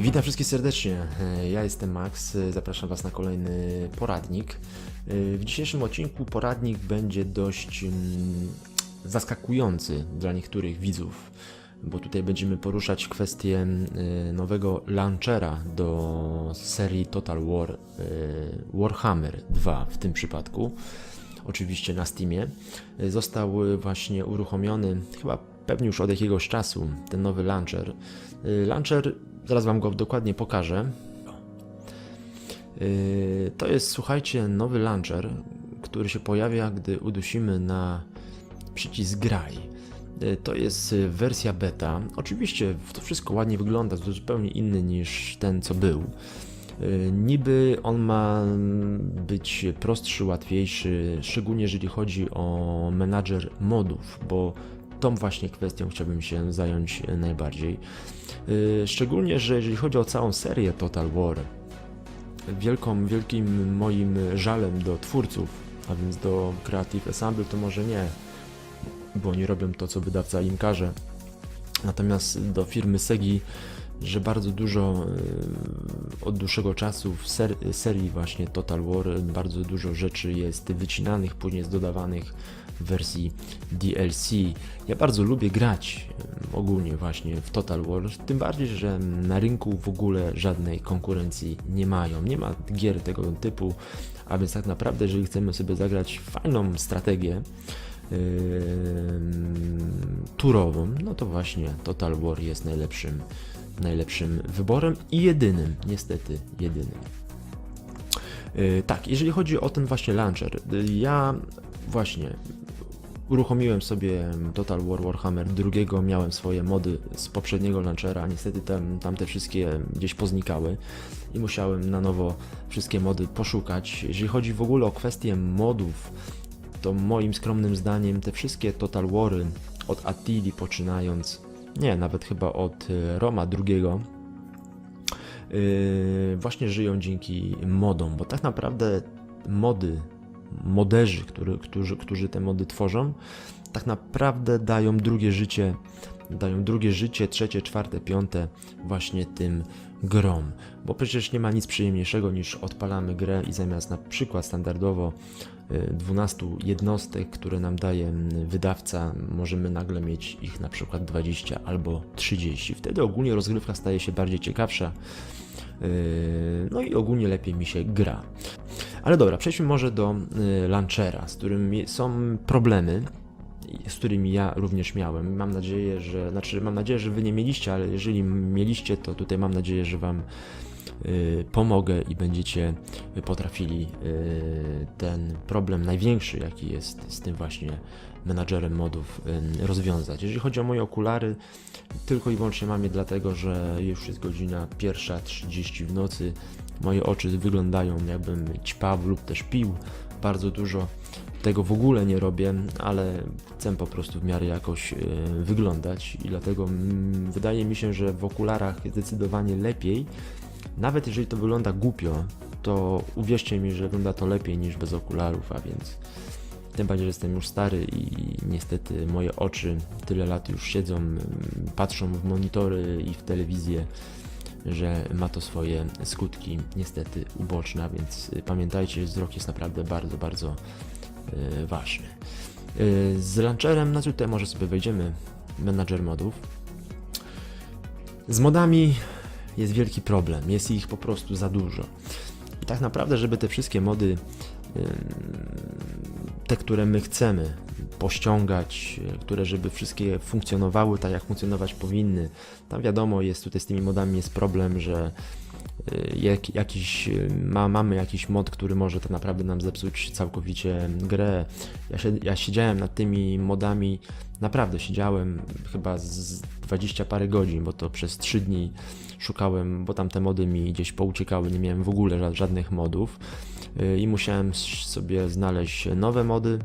Witam wszystkich serdecznie. E, Ja jestem Max. E, Zapraszam Was na kolejny poradnik. E, W dzisiejszym odcinku poradnik będzie dość mm, zaskakujący dla niektórych widzów, bo tutaj będziemy poruszać kwestię e, nowego launchera do serii Total War e, Warhammer 2 w tym przypadku. Oczywiście na Steamie. E, Został e, właśnie uruchomiony chyba pewnie już od jakiegoś czasu ten nowy launcher. Y, Launcher, zaraz Wam go dokładnie pokażę. Y, To jest, słuchajcie, nowy launcher, który się pojawia, gdy udusimy na przycisk graj. Y, To jest wersja beta. Oczywiście to wszystko ładnie wygląda, to zupełnie inny niż ten, co był. Niby on ma być prostszy, łatwiejszy, szczególnie jeżeli chodzi o menadżer modów, bo tą właśnie kwestią chciałbym się zająć e, najbardziej. Y, Szczególnie, że jeżeli chodzi o całą serię Total War, wielką, wielkim moim żalem do twórców, a więc do Creative Assembly, to może nie, bo oni robią to, co wydawca im każe. Natomiast do firmy Segi, że bardzo dużo y, od dłuższego czasu w ser serii właśnie Total War bardzo dużo rzeczy jest wycinanych, później jest dodawanych w wersji DLC. Ja bardzo lubię grać ogólnie właśnie w Total War, tym bardziej, że na rynku w ogóle żadnej konkurencji nie mają. Nie ma gier tego typu, a więc tak naprawdę, jeżeli chcemy sobie zagrać fajną strategię, turową, no to właśnie Total War jest najlepszym, najlepszym wyborem i jedynym, niestety jedynym. Yy, tak, jeżeli chodzi o ten właśnie launcher, yy, ja właśnie uruchomiłem sobie Total War Warhammer drugiego, miałem swoje mody z poprzedniego launchera, niestety tam, tam te wszystkie gdzieś poznikały i musiałem na nowo wszystkie mody poszukać. Jeżeli chodzi w ogóle o kwestię modów, to moim skromnym zdaniem te wszystkie Total Wary od Attili poczynając, nie, nawet chyba od e, Roma II, yy, właśnie żyją dzięki modom, bo tak naprawdę mody, moderzy, którzy, którzy te mody tworzą, tak naprawdę dają drugie życie, dają drugie życie, trzecie, czwarte, piąte właśnie tym grom, bo przecież nie ma nic przyjemniejszego niż odpalamy grę i zamiast na przykład standardowo y, 12 jednostek, które nam daje mm, wydawca, możemy nagle mieć ich na przykład 20 albo 30. Wtedy ogólnie rozgrywka staje się bardziej ciekawsza. Yy, No i ogólnie lepiej mi się gra. Ale dobra, przejdźmy może do y, launchera, z którym są problemy, z którymi ja również miałem. Mam nadzieję, że, znaczy mam nadzieję, że wy nie mieliście, ale jeżeli mieliście, to tutaj mam nadzieję, że wam y, pomogę i będziecie potrafili y, ten problem największy, jaki jest z tym właśnie menadżerem modów y, rozwiązać. Jeżeli chodzi o moje okulary, tylko i wyłącznie mam je dlatego, że już jest godzina pierwsza 30 w nocy. Moje oczy wyglądają jakbym ćpał lub też pił bardzo dużo. Tego w ogóle nie robię, ale chcę po prostu w miarę jakoś y, wyglądać i dlatego mm, wydaje mi się, że w okularach zdecydowanie lepiej. Nawet jeżeli to wygląda głupio, to uwierzcie mi, że wygląda to lepiej niż bez okularów, a więc tym bardziej, że jestem już stary i niestety moje oczy tyle lat już siedzą, mm, patrzą w monitory i w telewizję, że ma to swoje skutki niestety uboczne, więc y, pamiętajcie, że wzrok jest naprawdę bardzo, bardzo y, ważny. Y, z launcherem, na tutaj może sobie wejdziemy, menadżer modów. Z modami jest wielki problem, jest ich po prostu za dużo. I tak naprawdę, żeby te wszystkie mody, te, które my chcemy pościągać, y, które żeby wszystkie funkcjonowały tak, jak funkcjonować powinny, tam wiadomo, jest tutaj z tymi modami jest problem, że y, jak, jakiś, y, ma, mamy jakiś mod, który może tak naprawdę nam zepsuć całkowicie grę. Ja, się, ja siedziałem nad tymi modami, naprawdę siedziałem chyba z 20 parę godzin, bo to przez 3 dni szukałem, bo tam te mody mi gdzieś pouciekały, nie miałem w ogóle ża- żadnych modów i musiałem sobie znaleźć nowe mody.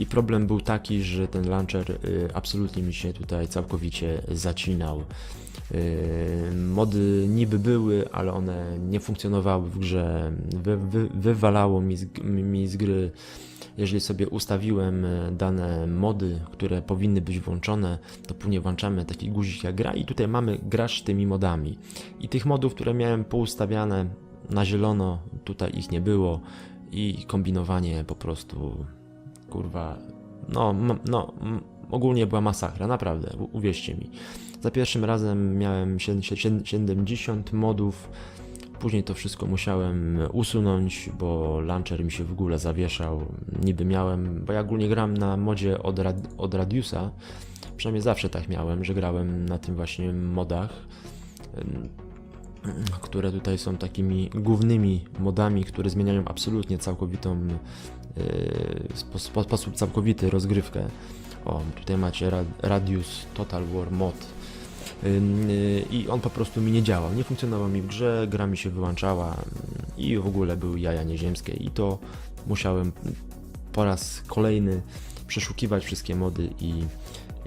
I problem był taki, że ten launcher y, absolutnie mi się tutaj całkowicie zacinał. Yy, Mody niby były, ale one nie funkcjonowały w grze. Wy, wy, wywalało mi z, mi z gry. Jeżeli sobie ustawiłem e, dane mody, które powinny być włączone, to później włączamy taki guzik jak gra i tutaj mamy grać tymi modami. I tych modów, które miałem poustawiane na zielono, tutaj ich nie było i kombinowanie po prostu kurwa, no, no ogólnie była masakra, naprawdę, uwierzcie mi. Za pierwszym razem miałem sied- sied- 70 modów, później to wszystko musiałem usunąć, bo launcher mi się w ogóle zawieszał. Niby miałem, bo ja ogólnie gram na modzie od, rad- od Radiusa, przynajmniej zawsze tak miałem, że grałem na tym właśnie modach, które tutaj są takimi głównymi modami, które zmieniają absolutnie całkowitą w spo- spo- sposób całkowity rozgrywkę. O, tutaj macie Ra- Radius Total War Mod. Y, I on po prostu mi nie działał, nie funkcjonował mi w grze, gra mi się wyłączała ym, i w ogóle były jaja nieziemskie i to musiałem po raz kolejny przeszukiwać wszystkie mody i,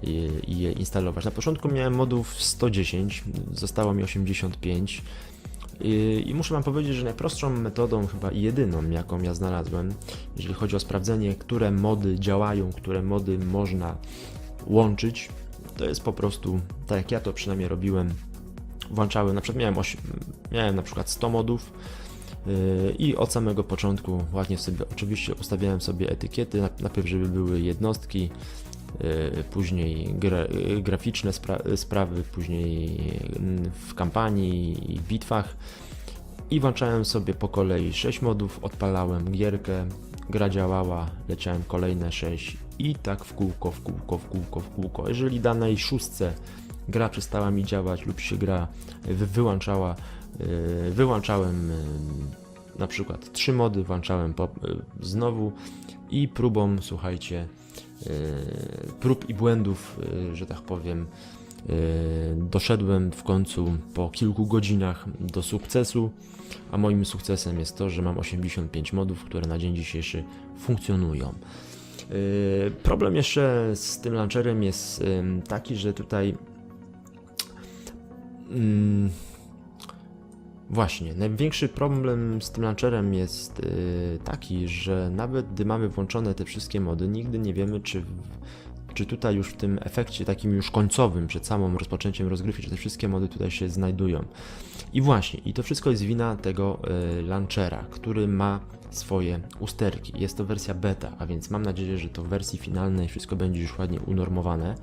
i, i je instalować. Na początku miałem modów 110, zostało mi 85 i, I muszę Wam powiedzieć, że najprostszą metodą, chyba jedyną, jaką ja znalazłem, jeżeli chodzi o sprawdzenie, które mody działają, które mody można łączyć, to jest po prostu, tak jak ja to przynajmniej robiłem, włączałem, na przykład miałem, oś, miałem na przykład 100 modów yy, i od samego początku ładnie sobie, oczywiście ustawiałem sobie etykiety, na- najpierw żeby były jednostki, później gra, yy, graficzne spra- sprawy, później w kampanii i bitwach i włączałem sobie po kolei 6 modów, odpalałem gierkę, gra działała, leciałem kolejne 6 i tak w kółko, w kółko, w kółko, w kółko. Jeżeli danej szóstce gra przestała mi działać lub się gra wy- wyłączała, yy, wyłączałem na przykład 3 mody, włączałem znowu i próbą, słuchajcie, prób i błędów, yy, że tak powiem, yy, doszedłem w końcu po kilku godzinach do sukcesu, a moim sukcesem jest to, że mam 85 modów, które na dzień dzisiejszy funkcjonują. Problem jeszcze z tym launcherem jest taki, że tutaj mm, właśnie największy problem z tym launcherem jest yy, taki, że nawet gdy mamy włączone te wszystkie mody, nigdy nie wiemy, czy, czy tutaj już w tym efekcie takim już końcowym, przed samym rozpoczęciem rozgrywki, czy te wszystkie mody tutaj się znajdują. I właśnie, i to wszystko jest wina tego y, launchera, który ma swoje usterki. Jest to wersja beta, a więc mam nadzieję, że to w wersji finalnej wszystko będzie już ładnie unormowane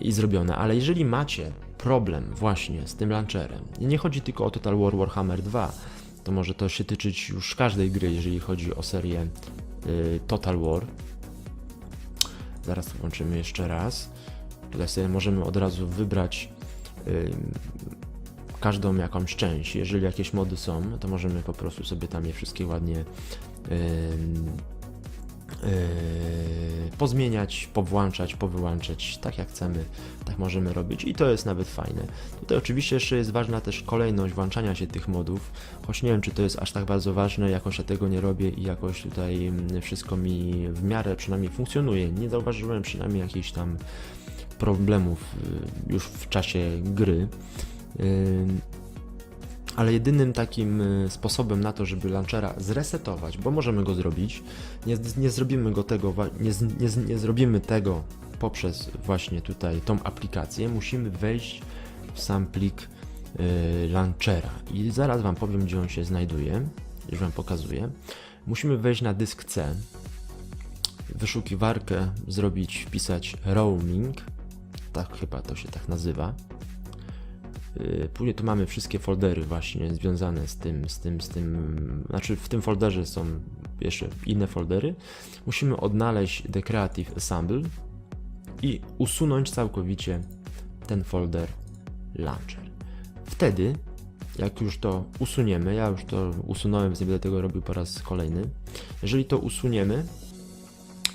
i zrobione. Ale jeżeli macie problem właśnie z tym launcherem, nie chodzi tylko o Total War Warhammer 2, to może to się tyczyć już każdej gry, jeżeli chodzi o serię y, Total War. Zaraz to włączymy jeszcze raz. Tutaj sobie możemy od razu wybrać y, każdą jakąś część. Jeżeli jakieś mody są, to możemy po prostu sobie tam je wszystkie ładnie ym, yy, pozmieniać, powłączać, powyłączać, tak jak chcemy, tak możemy robić i to jest nawet fajne. Tutaj oczywiście jeszcze jest ważna też kolejność włączania się tych modów, choć nie wiem, czy to jest aż tak bardzo ważne, jakoś ja tego nie robię i jakoś tutaj mm, wszystko mi w miarę przynajmniej funkcjonuje. Nie zauważyłem przynajmniej jakichś tam problemów y, już w czasie gry. Ym, Ale jedynym takim y, sposobem na to, żeby launchera zresetować, bo możemy go zrobić, nie, nie zrobimy go tego, nie, nie, nie zrobimy tego poprzez właśnie tutaj tą aplikację, musimy wejść w sam plik y, launchera i zaraz Wam powiem, gdzie on się znajduje, już Wam pokazuję. Musimy wejść na dysk C, wyszukiwarkę zrobić, wpisać roaming, tak chyba to się tak nazywa. Yy, Później tu mamy wszystkie foldery właśnie związane z tym, z tym, z tym, znaczy w tym folderze są jeszcze inne foldery. Musimy odnaleźć The Creative Assemble i usunąć całkowicie ten folder Launcher. Wtedy, jak już to usuniemy, ja już to usunąłem, więc nie będę tego robił po raz kolejny. Jeżeli to usuniemy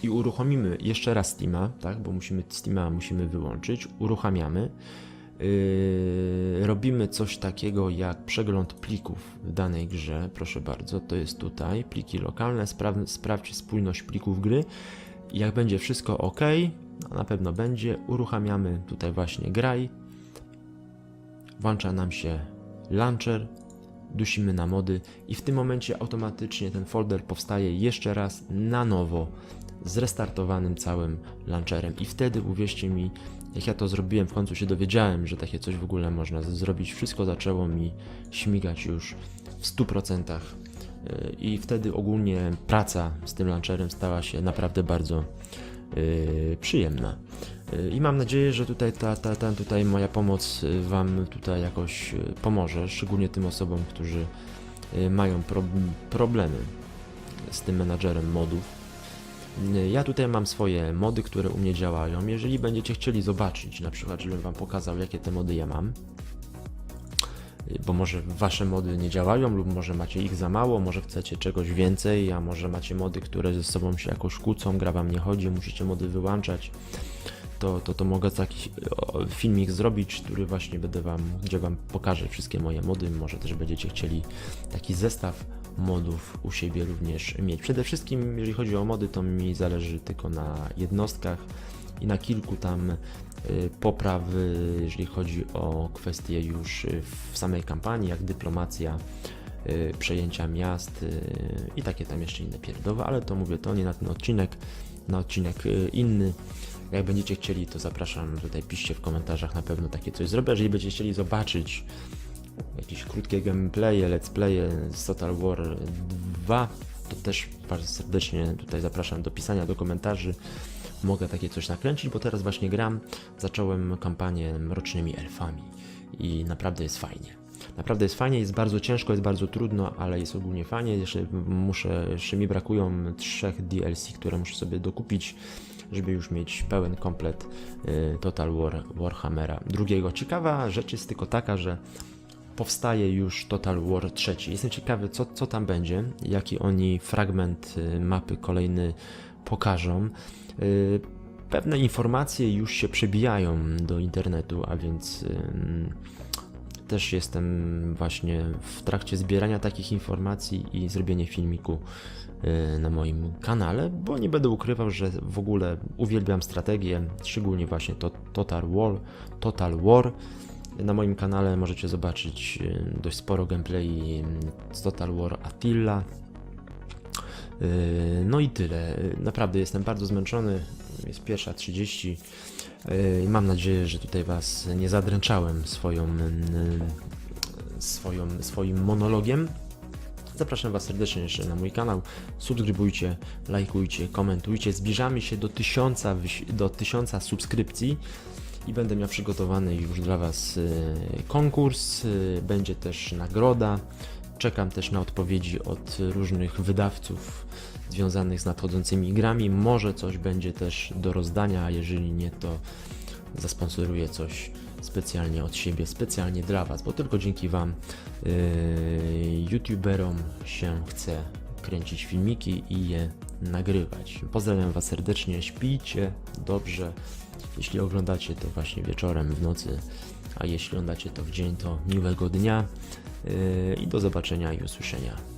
i uruchomimy jeszcze raz Steama, tak, bo musimy Steama musimy wyłączyć, uruchamiamy, Yy, robimy coś takiego jak przegląd plików w danej grze. Proszę bardzo, to jest tutaj. Pliki lokalne, spraw, spójność plików gry. Jak będzie wszystko ok, a na pewno będzie, uruchamiamy tutaj właśnie graj. włącza nam się launcher, dusimy na mody i w tym momencie automatycznie ten folder powstaje jeszcze raz na nowo z restartowanym całym launcherem i wtedy uwierzcie mi, jak ja to zrobiłem, w końcu się dowiedziałem, że takie coś w ogóle można zrobić, wszystko zaczęło mi śmigać już w 100% yy, i wtedy ogólnie praca z tym launcherem stała się naprawdę bardzo yy, przyjemna. Yy, I mam nadzieję, że tutaj ta, ta, ta tutaj moja pomoc Wam tutaj jakoś pomoże, szczególnie tym osobom, którzy mają pro, problemy z tym menadżerem modów. Ja tutaj mam swoje mody, które u mnie działają. Jeżeli będziecie chcieli zobaczyć, na przykład, żebym Wam pokazał, jakie te mody ja mam, bo może Wasze mody nie działają, lub może macie ich za mało, może chcecie czegoś więcej, a może macie mody, które ze sobą się jakoś kłócą, gra Wam nie chodzi, musicie mody wyłączać to, to, to mogę taki filmik zrobić, który właśnie będę wam, gdzie wam pokażę wszystkie moje mody. Może też będziecie chcieli taki zestaw modów u siebie również mieć. Przede wszystkim, jeżeli chodzi o mody, to mi zależy tylko na jednostkach i na kilku tam y, poprawy, jeżeli chodzi o kwestie już y, w samej kampanii, jak dyplomacja, y, przejęcia miast i takie tam jeszcze inne pierdoły, ale to mówię, to nie na ten odcinek, na odcinek inny. Jak będziecie chcieli, to zapraszam tutaj, piszcie w komentarzach, na pewno takie coś zrobię. Jeżeli będziecie chcieli zobaczyć jakieś krótkie gameplaye, let's playe z Total War 2, to też bardzo serdecznie tutaj zapraszam do pisania, do komentarzy. Mogę takie coś nakręcić, bo teraz właśnie gram. Zacząłem kampanię Mrocznymi Elfami i naprawdę jest fajnie. Naprawdę jest fajnie, jest bardzo ciężko, jest bardzo trudno, ale jest ogólnie fajnie. Jeszcze muszę, jeszcze mi brakują trzech DLC, które muszę sobie dokupić, żeby już mieć pełen komplet y, Total War Warhammera drugiego. Ciekawa rzecz jest tylko taka, że powstaje już Total War trzeci. Jestem ciekawy, co, co tam będzie, jaki oni fragment y, mapy kolejny pokażą. Y, Pewne informacje już się przebijają do internetu, a więc ym, też jestem właśnie w trakcie zbierania takich informacji i zrobienia filmiku y, na moim kanale, bo nie będę ukrywał, że w ogóle uwielbiam strategię, szczególnie właśnie to Total War, Total War. Na moim kanale możecie zobaczyć y, dość sporo gameplay y, z Total War Attila. Y, No i tyle. Naprawdę jestem bardzo zmęczony. Jest pierwsza 30. Y, i Mam nadzieję, że tutaj Was nie zadręczałem swoją, swoją, swoim monologiem. Zapraszam Was serdecznie jeszcze na mój kanał. Subskrybujcie, lajkujcie, komentujcie. Zbliżamy się do tysiąca, wyś- do tysiąca subskrypcji i będę miał przygotowany już dla Was y, konkurs. y, Będzie też nagroda. Czekam też na odpowiedzi od różnych wydawców związanych z nadchodzącymi grami. Może coś będzie też do rozdania, a jeżeli nie, to zasponsoruję coś specjalnie od siebie, specjalnie dla Was, bo tylko dzięki Wam, yy, YouTuberom, się chce kręcić filmiki i je nagrywać. Pozdrawiam Was serdecznie, śpijcie dobrze. Jeśli oglądacie to właśnie wieczorem, w nocy, a jeśli oglądacie to w dzień, to miłego dnia yy, i do zobaczenia i usłyszenia